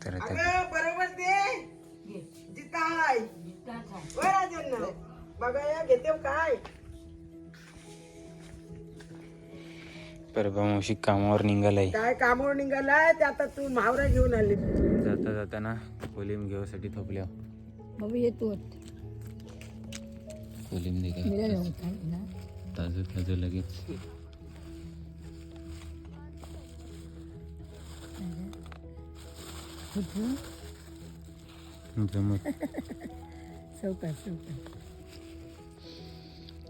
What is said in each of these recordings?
तर आता बरोबर ते जिता हाय होय राजन बघा या घेते काय? मावशी कामावर निघालाय. काय कामावर निघालाय? ते आता तू महावरा घेऊन आली. जाता जाताना कोलिम घेऊसाठी थोपल्या. मग येतो कोलिम दे ताजं ताजं लगेच. जमत चौकात चौकात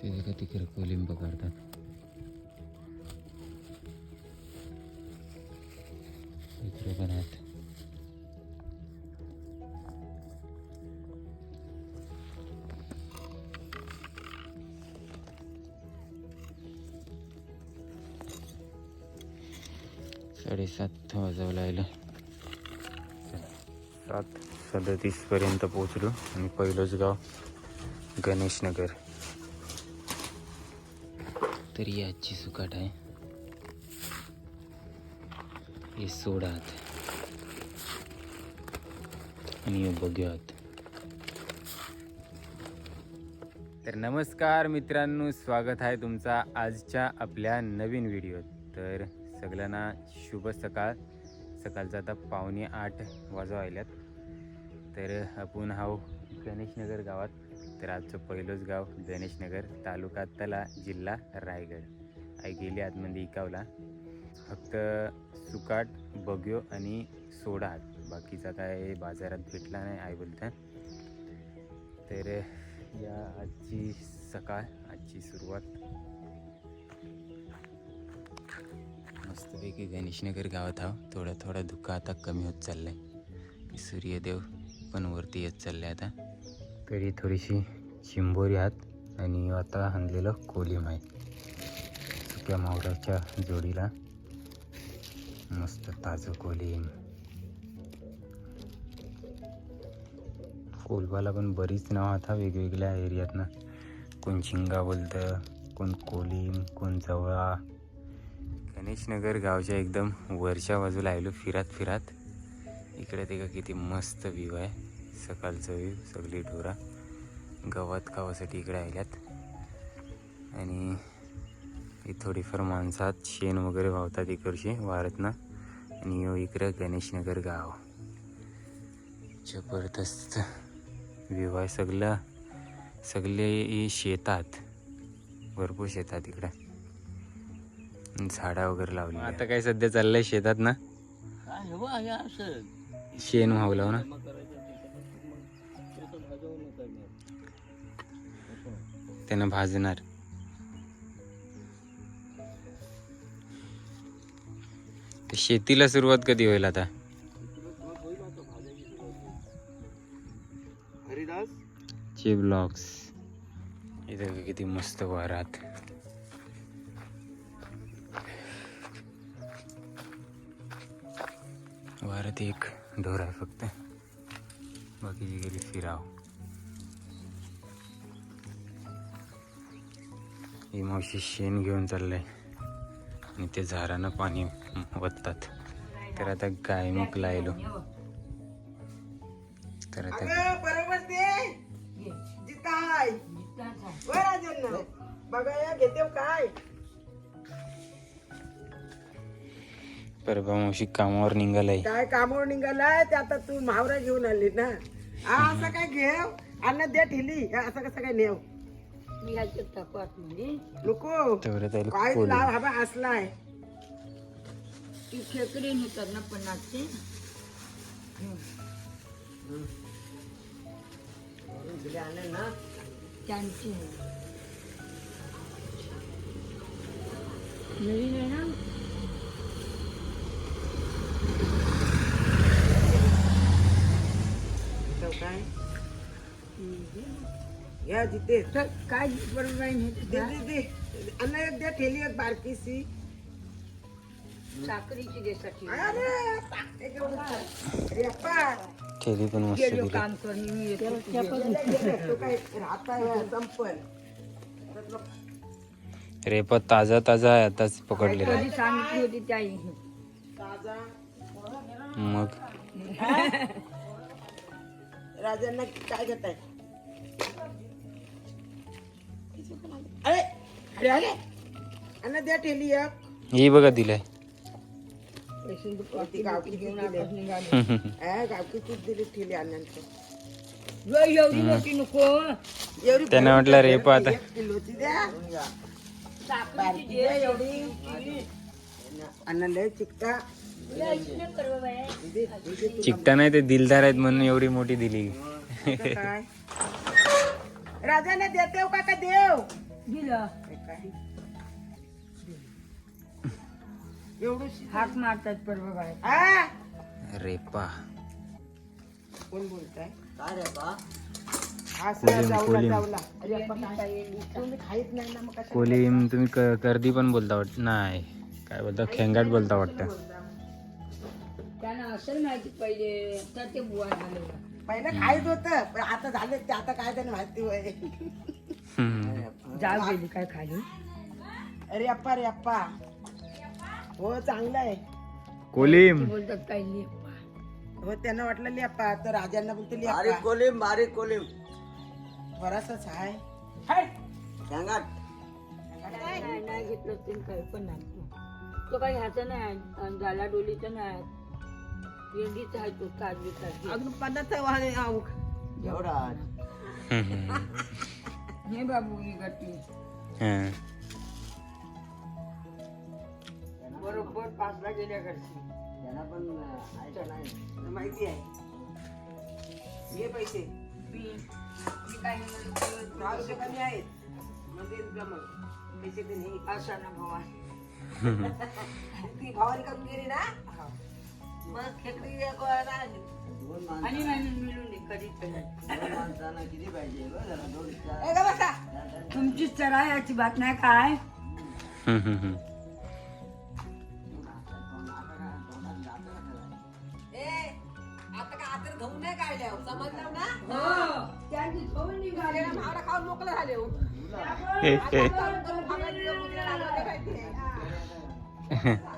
ते का तिकडे कोलिम पकडतात इकडे पण आहेत. साडेसात वाजवला सात सदतीसपर्यंत पोहोचलो आणि पहिलंच गाव गणेशनगर. तर ही आजची सुकाट आहे. हे सोडात. आणि बघूयात. तर नमस्कार मित्रांनो स्वागत आहे तुमचा आजच्या आपल्या नवीन व्हिडिओत. तर सगळ्यांना शुभ सकाळ. सकाळचा आता पावणे आठ वाजवायल्यात तर आपण हाव गणेशनगर गावात. तर आजचं पहिलंच गाव गणेशनगर तालुका तला जिल्हा रायगड. आई गेली आतमध्ये इकावला. फक्त सुकाट बग्यो आणि सोडा बाकीचा काय बाजारात भेटला नाही आई बोलता. तर या आजची सकाळ आजची सुरुवात. मस्तपैकी गणेशनगर गावात आहो. थोडा थोडा धुका आता कमी होत चाललाय. सूर्यदेव पण वरती येत चालले आता. तरी थोडीशी चिंबोरी आहात आणि आता आणलेलं कोलिम आहे सुक्या मावळ्याच्या जोडीला मस्त ताजं कोलिम कोलबाला पण बरीच नाव आता वेगवेगळ्या एरियातनं कोण शिंगा बोलतं कोण कोलिम कोण जवळा. गणेशनगर गावच्या एकदम वरच्या बाजूला आलो फिरत फिरत. इकडे ते का किती मस्त व्ह्यू आहे. सकाळचं व्ह्यू सगळी ढोरा. गवत खावासाठी इकडे आल्यात आणि ही थोडीफार माणसात शेण वगैरे वाहतात इकडची वारतनं आणि यो इकडं गणेशनगर गाव. जबरदस्त व्ह्यू आहे. सगळं सगळे शेतात. भरपूर शेतात इकडे. झाडा वगैरे लावली आता काय सध्या चाललंय शेतात ना? शेण व्हावलं ना. त्यानं भाजणार. शेतीला सुरुवात कधी होईल आता? हरिदास? चे ब्लॉग्स. इथं किती मस्त वारात. वारात एक. ढोर आहे फक्त बाकीची गेली फिराव ही मावशी शेण घेऊन चाललंय. आणि ते झाडानं पाणी वततात. तर आता गाय मुक लायलो. तर आता काय? परवा मावशी कामावर निघालाय. काय कामावर निघालाय? ते आता तू महावरा घेऊन आली ना. हा असं काय घेव? अन्न दे ठेली. हा, असं कसं काय नेव? मी तपासमध्ये नको. तेवढं त्याला काय कोली लाव हवा असलाय. ती खेकडे नेतात ना पन्नासचे त्यांची. नवीन आहे ना? काय? या जिथे. तर काय बरोबर आहे दे दे दे. अन्न एक दे ठेली एक बारकीशी. साखरीची देसाठी अरे एक अरे अप्पा. थैली पण मस्त गेलो दिली. काम करून मी येतो तुझ्या. तो काय राहता संपल. रेपा ताजा ताजा आहे आताच पकडलेला. कधी सांगितली होती मग? राजांना काय घेत आहे अरे अरे अरे. अन्न द्या ठेली एक. ही बघा दिलंय. ती गावठी घेऊन दिली. ठेली अण्णांचं. एवढी मोठी नको. एवढी त्यानं म्हटलं रे पा आता. एक किलोची द्या. बारकी द्या एवढी. अन्न लय चिकटा. चिकटा नाही ते दिलदार आहेत म्हणून एवढी मोठी दिली. राजाने देतेव का का देव? दिलं. हे हात मारतात परवा रेपा कोण बोलताय? हा काय? कोलिम तुम्ही कर्दी पण बोलता वाटत नाही. काय बोलता? खेंगाट बोलता वाटतं. असेल माहिती पहिले तर ते बुवा झाले. पहिलं खायच होतं पण आता झाले ते आता काय त्यांना माहिती होय. जाग गेली काय खाली. अरे अप्पा रे अप्पा हो चांगलं आहे. कोलिम. बोलतात काही हो त्यांना वाटलं लिअप्पा तर राजांना बोलतो बारीक लिअप्पा कोलिम बारीक कोलिम. बराचसाच आहे हाय. नाही नाही घेतलं ते काही पण नाही. तो काही ह्याचा नाही आणि झाला डोलीचा नाही. वेगळीच आहे तो काजू काजू अजून पन्नास वाहने आऊ. एवढा. हे बाबू ही गट्टी. हा. बरोबर पाचला गेल्या घरची. त्यांना पण ऐका नाही? माहिती आहे. घे पैसे. मी मी काही रुपये कमी आहेत. तुला मग. पैसे नाही असा ना भावा ती भावानी करून गेली ना? मग खेकडी एक. दोन माणसं. आणि नाही मिळून दे कधी दोन माणसांना किती पाहिजे बघ जरा दोन चार. ए, ग बसा. तुमची चरा याची बात नाही काय? हम्म, हम्म, हम्म. ए, आता काय आतर धुवून नाही काढल्या हो, समजलं ना? हो. त्यांची निघाली. खाऊन मोकळं झाले हो. चालू करून खायला दिलं, मुलीला लागलं ते? माहिती आहे.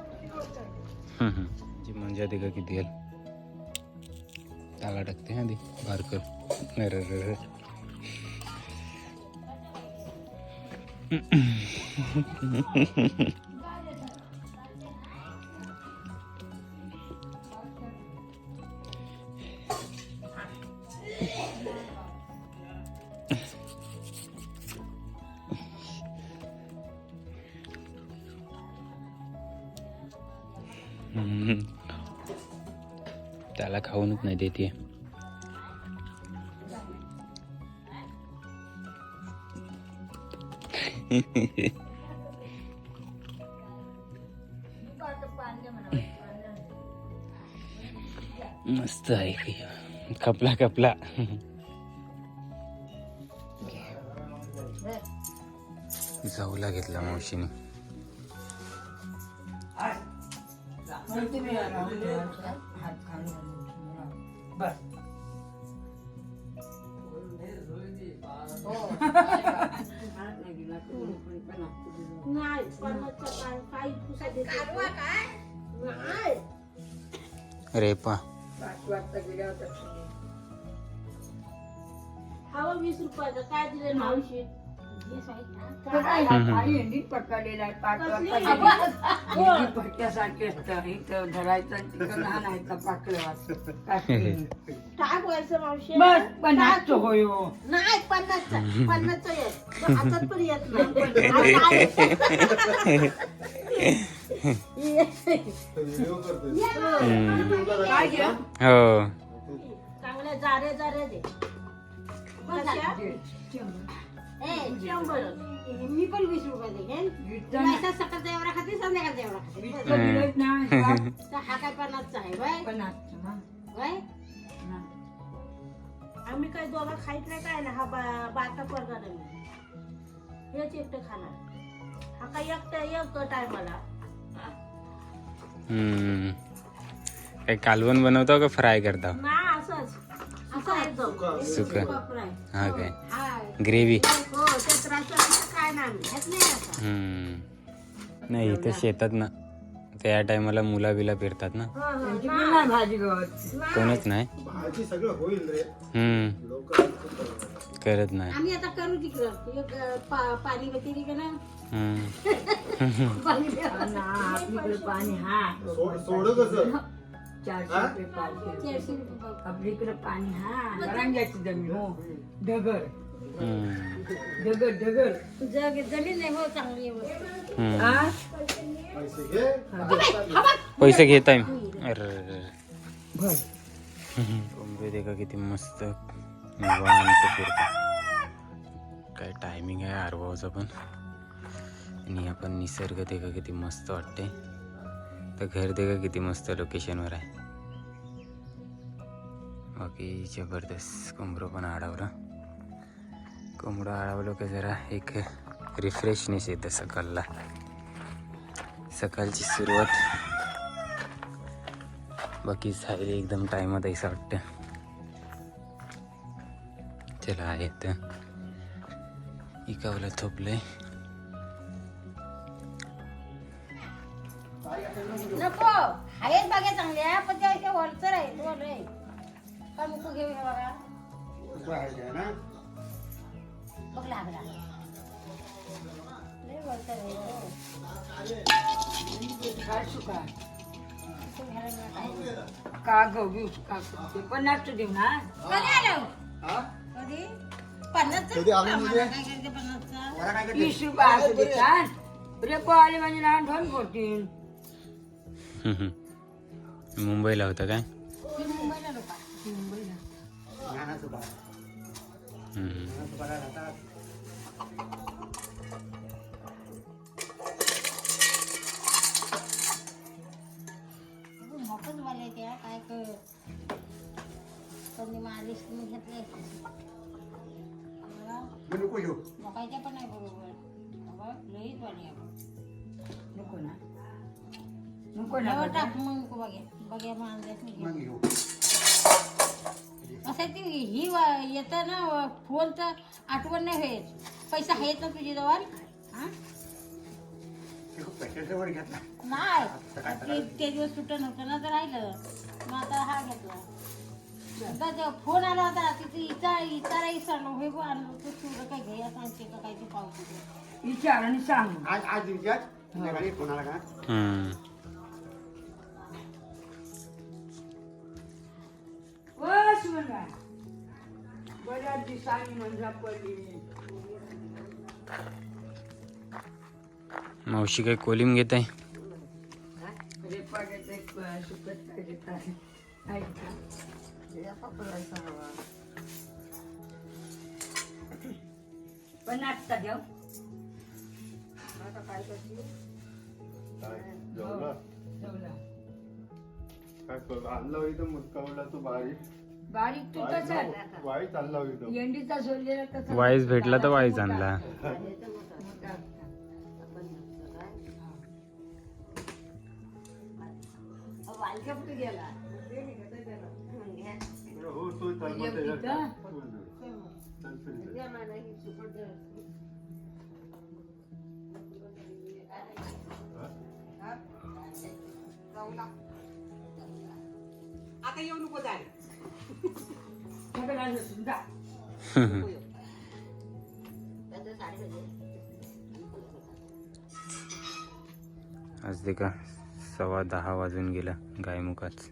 उलटी होतं. हम्म, हम्म. जी म्हणजे का किती ताला टाकते आधी. बारकर अरे रे. मस्त आहे की. खपला खपला. जाऊला घेतला मावशीने. माहिती नाही यार, हात खालून बस रेपा पाच वाजता गेल्या होत्या हवा वीस रुपयाचा. काय दिले मावशी हेंडीत पकडलेला आहे पाच वाजता हेंडी पट्ट्यासारखे असतं इथं धरायचं. टाक व्हायचं मावशी. बस पन्नास होय हो. नाही हातात पण येत नाही. हो. चांगलं जारे जारे दे. मी पण वीस रुपये देईन पैसा सकाळचा एवढा खाते संध्याकाळचा एवढा खाते. बस. तर हा काय पन्नासचा आहे आम्ही काय दोघं खाईत नाही काय ना हा बा- बाता पडणार आहे मी हेच एकटं खाणार. हा काय एकटं एक टायमाला हम्म. काय कालवण बनवतो का फ्राय करता? ना असंच. आहे सुकं. हा काय? हा ग्रेव्ही. हो हेच नाही इथं शेतात ना त्या टायमाला मुला बिला फिरतात ना. हो, हो, कोणच नाही. भाजी सगळं होईल रे. हम्म. करत नाही. आम्ही आता करू तिकडं. एक अं, पा- पाणी व्यतिरी का ना. हम्म. पाणी हा सोड कसं? चारशे हा? रुपये पाचशे रुपये. चारशे रुपये पाव. आपलीकडे पाणी हा रंगाची जमीन हो. दगड हम्म. दगड दगड जग जमीन नाही हो चांगली आहे. हम्म. हा पैसे घे. पैसे घेत आहे अरे भर. कोंबडी देखा किती मस्त निवांत फिरतो. काय टायमिंग आहे आरवाचा पण. आणि आपण निसर्ग देखा किती मस्त वाटते. तर घर देखा किती मस्त लोकेशनवर आहे. बाकी जबरदस्त कोंबडं पण आडावलं कोंबडं अडवलं का जरा एक रिफ्रेशनेस येतं सकाळला. सकाळची सुरुवात. बाकी झाली एकदम टायमात असं वाटतं. चला आहेत. इकावला थोपलंय. आहे का गहू का नाचतो देऊ ना? कधी आलं कधी? कधी वीस रुपये देतात रेपो आले म्हणजे मुंबईला होतं काय? हम्म. मोठच वाले त्या काय कर त्यांनी मालिश तुम्ही घेतले? मोकायच्या पण नाही बरोबर. बाबा लईच वाली नको ना. नको ना. टाक मग बघ्या बघ्या मांजर ती ही येतं ना फोनचं आठवण नाही होत. पैसा आहेत ना तुझी जवळ? हा? घेतला. नाही. ते ते दिवस सुट्ट नव्हतं ना तर राहिलं. मग आता हा घेतला. फोन आला होता तिथे इचा इचारा विचारलो हे आणलं तू तुझं काय घ्यायला सांगते का काय ते पावती विचार आणि सांग. आज आज विचार संध्याकाळी कोणाला का? बस म्हणा बऱ्याच दिवसांनी म्हणजे पडली मावशी काय कोलिम घेत आहे? काय पण नाचता देव जेवला? जेवला. काय करू? आणला इथं मुसकावला तो बारीक बारीक तू तसं वाईट चालला इथं एंडीचा सोडलेला तसा. वाईस भेटला तर वाईस आणला. हो तो चालला त्याच्यात. चल, आज ते का सव्वा दहा वाजून गेला गायमुखाच